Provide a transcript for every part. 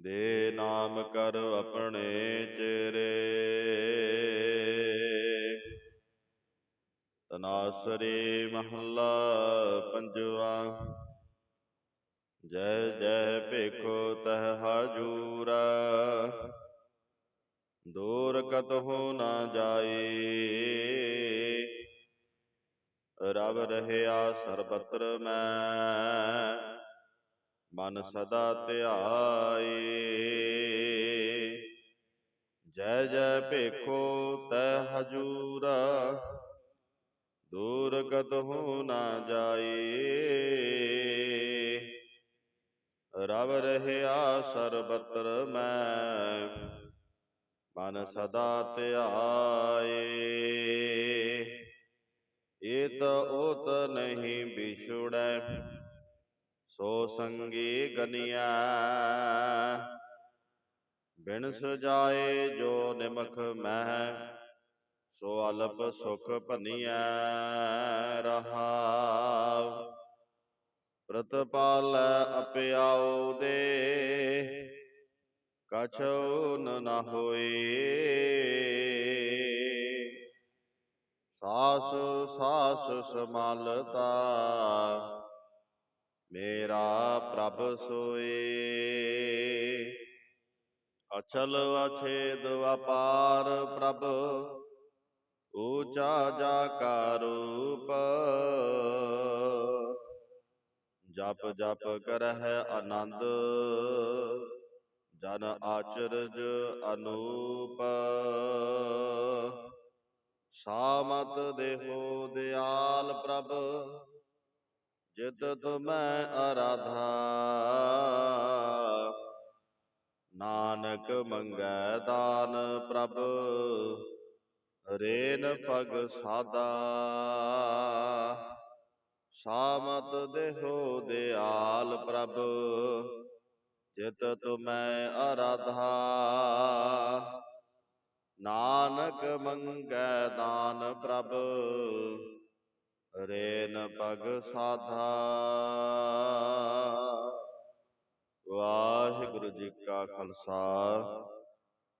ਦੇ ਨਾਮ ਕਰ ਆਪਣੇ ਚਿਰੇ ਤਨਾਸਰੇ ਮਹੱਲਾ ਪੰਜਵਾ, ਜੈ ਜੈ ਭੇਖੋ ਤਹ ਹਾਜੂਰਾ। ਦੂਰ ਕਤਹੁ ਨਾ ਜਾਏ ਰਬ ਰਹਿਆ ਸਰਬਤਰ ਮੈਂ। ਮਨ ਸਦਾ ਧਿਆਈ ਜੈ ਜੈ ਭੇਖੋ ਤੈ ਹਜੂਰਾ ਦੂਰ ਕਤਹੁ ਨਾ ਜਾਈ ਰਬ ਰਹਿਆ ਸਰਬਤਰ ਮੈਂ ਮਨ ਸਦਾ ਧਿਆਏ। ਏਤ ਓਤ ਨਹੀਂ ਵਿਛੁੜੈ। ਸੋ ਸੰਗੀ ਗਨਿਆ। ਬਿਨ ਸਜਾਏ ਜੋ ਨਿਮਖ ਮਹਿ, ਸੋ ਅਲਪ ਸੁਖ ਭਨੀਐ ਰਹਾਉ। ਪ੍ਰਤਪਾਲ ਅਪਿਆਉ ਦੇ, ਕਛਉ ਨ ਹੋਏ। ਹੋਈ ਸਾਸ ਸਾਸ ਸਮਾਲਤਾ ਮੇਰਾ ਪ੍ਰਭ ਸੋਏ। ਅਚਲ ਅਛੇਦ ਅਪਾਰ ਪ੍ਰਭ, ਊਚਾ ਜਾ ਕਾ ਰੂਪ। ਜਪ ਜਪ ਕਰਹਿ ਆਨੰਦ, ਜਨ ਆਚਰਜ ਅਨੂਪ। ਸਾਮਤ ਦੇਹੋ ਦਿਆਲ ਪ੍ਰਭ ਜਿਤ ਤੁਮੈ ਅਰਾਧਾ ਨਾਨਕ ਮੰਗੈ ਦਾਨ ਪ੍ਰਭ। ਰੇਨ ਪਗ ਸਾਦਾ। ਸਾਮਤ ਦੇਹੋ ਦਿਆਲ ਪ੍ਰਭ। ਜਿਤ ਤੁਮੈ ਅਰਾਧਾ ਨਾਨਕ ਮੰਗੈ ਦਾਨ ਪ੍ਰਭ। ਰੇਨ ਪਗ ਸਾਧਾ। ਵਾਹਿਗੁਰੂ ਜੀ ਕਾ ਖਾਲਸਾ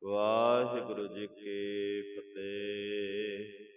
ਵਾਹਿਗੁਰੂ ਜੀ ਕੀ ਫਤਿਹ।